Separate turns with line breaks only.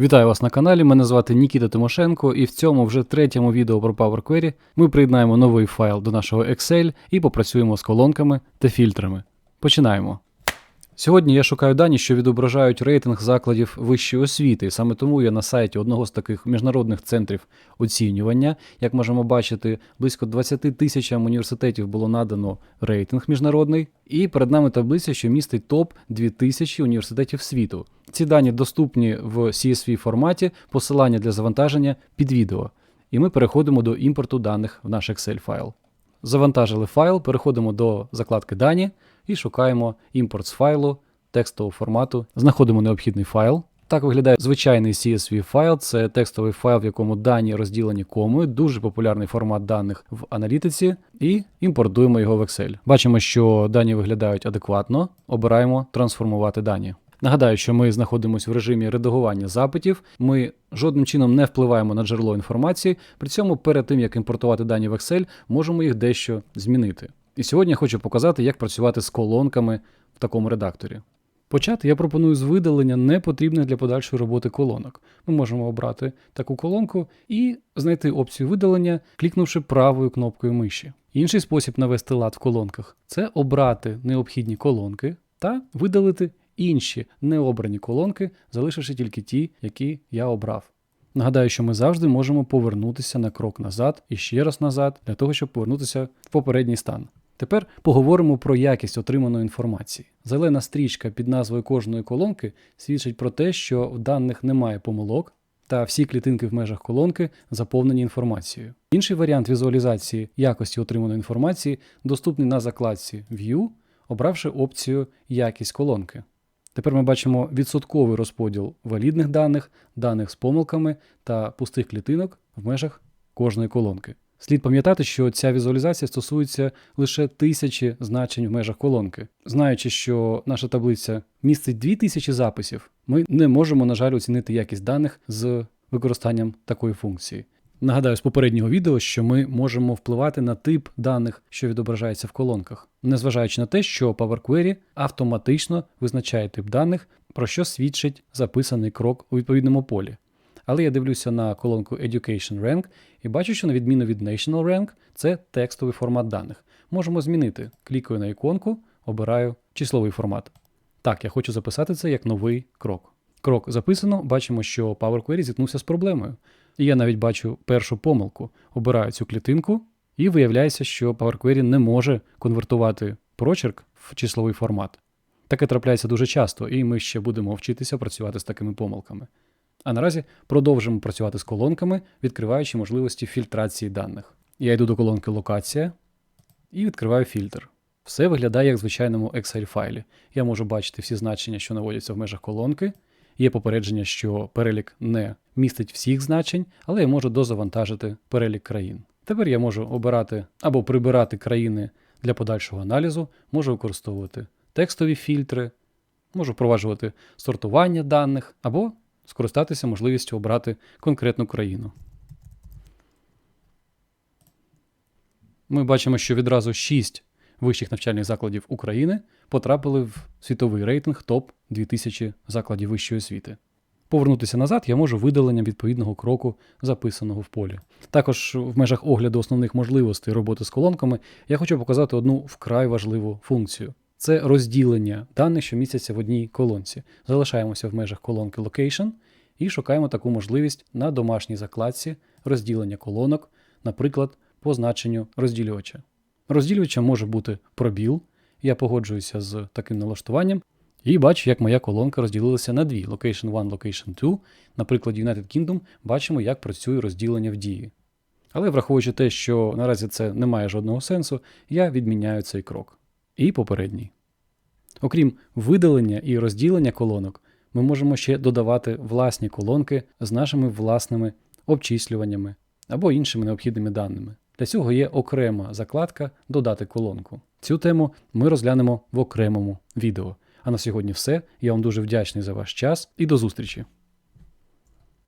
Вітаю вас на каналі. Мене звати Нікіта Тимошенко, і в цьому вже третьому відео про Power Query ми приєднаємо новий файл до нашого Excel і попрацюємо з колонками та фільтрами. Починаємо. Сьогодні я шукаю дані, що відображають рейтинг закладів вищої освіти. Саме тому я на сайті одного з таких міжнародних центрів оцінювання. Як можемо бачити, близько 20 тисячам університетів було надано рейтинг міжнародний, і перед нами таблиця, що містить топ 2000 університетів світу. Ці дані доступні в CSV форматі, посилання для завантаження під відео. І ми переходимо до імпорту даних в наш Excel файл. Завантажили файл, переходимо до закладки Дані і шукаємо імпорт з файлу текстового формату. Знаходимо необхідний файл. Так виглядає звичайний CSV файл. Це текстовий файл, в якому дані розділені комою, дуже популярний формат даних в аналітиці, і імпортуємо його в Excel. Бачимо, що дані виглядають адекватно. Обираємо трансформувати дані. Нагадаю, що ми знаходимося в режимі редагування запитів. Ми жодним чином не впливаємо на джерело інформації. При цьому перед тим як імпортувати дані в Excel, можемо їх дещо змінити. І сьогодні я хочу показати, як працювати з колонками в такому редакторі. Почати я пропоную з видалення непотрібних для подальшої роботи колонок. Ми можемо обрати таку колонку і знайти опцію видалення, клікнувши правою кнопкою миші. Інший спосіб навести лад в колонках це обрати необхідні колонки та видалити інші необрані колонки, залишивши тільки ті, які я обрав. Нагадаю, що ми завжди можемо повернутися на крок назад і ще раз назад, для того, щоб повернутися в попередній стан. Тепер поговоримо про якість отриманої інформації. Зелена стрічка під назвою кожної колонки свідчить про те, що в даних немає помилок, та всі клітинки в межах колонки заповнені інформацією. Інший варіант візуалізації якості отриманої інформації доступний на закладці View, обравши опцію Якість колонки. Тепер ми бачимо відсотковий розподіл валідних даних, даних з помилками та пустих клітинок в межах кожної колонки. Слід пам'ятати, що ця візуалізація стосується лише тисячі значень в межах колонки. Знаючи, що наша таблиця містить 2000 записів, ми не можемо, на жаль, оцінити якість даних з використанням такої функції. Нагадаю з попереднього відео, що ми можемо впливати на тип даних, що відображається в колонках, незважаючи на те, що Power Query автоматично визначає тип даних, про що свідчить записаний крок у відповідному полі. Але я дивлюся на колонку Education Rank і бачу, що на відміну від National Rank, це текстовий формат даних. Можемо змінити. Клікаю на іконку, обираю числовий формат. Так, я хочу записати це як новий крок. Крок записано, бачимо, що Power Query зіткнувся з проблемою. І я навіть бачу першу помилку. Обираю цю клітинку, і виявляється, що Power Query не може конвертувати прочерк в числовий формат. Таке трапляється дуже часто, і ми ще будемо вчитися працювати з такими помилками. А наразі продовжимо працювати з колонками, відкриваючи можливості фільтрації даних. Я йду до колонки Локація і відкриваю фільтр. Все виглядає як в звичайному Excel файлі. Я можу бачити всі значення, що наводяться в межах колонки. Є попередження, що перелік не містить всіх значень, але я можу дозавантажити перелік країн. Тепер я можу обирати або прибирати країни для подальшого аналізу, можу використовувати текстові фільтри, можу впроваджувати сортування даних або скористатися можливістю обрати конкретну країну. Ми бачимо, що відразу 6 вищих навчальних закладів України потрапили в світовий рейтинг топ 2000 закладів вищої освіти. Повернутися назад я можу видаленням відповідного кроку, записаного в полі. Також в межах огляду основних можливостей роботи з колонками я хочу показати одну вкрай важливу функцію. Це розділення даних, що містяться в одній колонці. Залишаємося в межах колонки Location і шукаємо таку можливість на домашній закладці розділення колонок, наприклад, по значенню розділювача. Розділювачем може бути пробіл. Я погоджуюся з таким налаштуванням. І бачу, як моя колонка розділилася на дві: Location 1, Location 2. На прикладі United Kingdom бачимо, як працює розділення в дії. Але враховуючи те, що наразі це не має жодного сенсу, я відміняю цей крок. І попередній. Окрім видалення і розділення колонок, ми можемо ще додавати власні колонки з нашими власними обчислюваннями або іншими необхідними даними. Для цього є окрема закладка Додати колонку. Цю тему ми розглянемо в окремому відео. А на сьогодні все. Я вам дуже вдячний за ваш час і до зустрічі!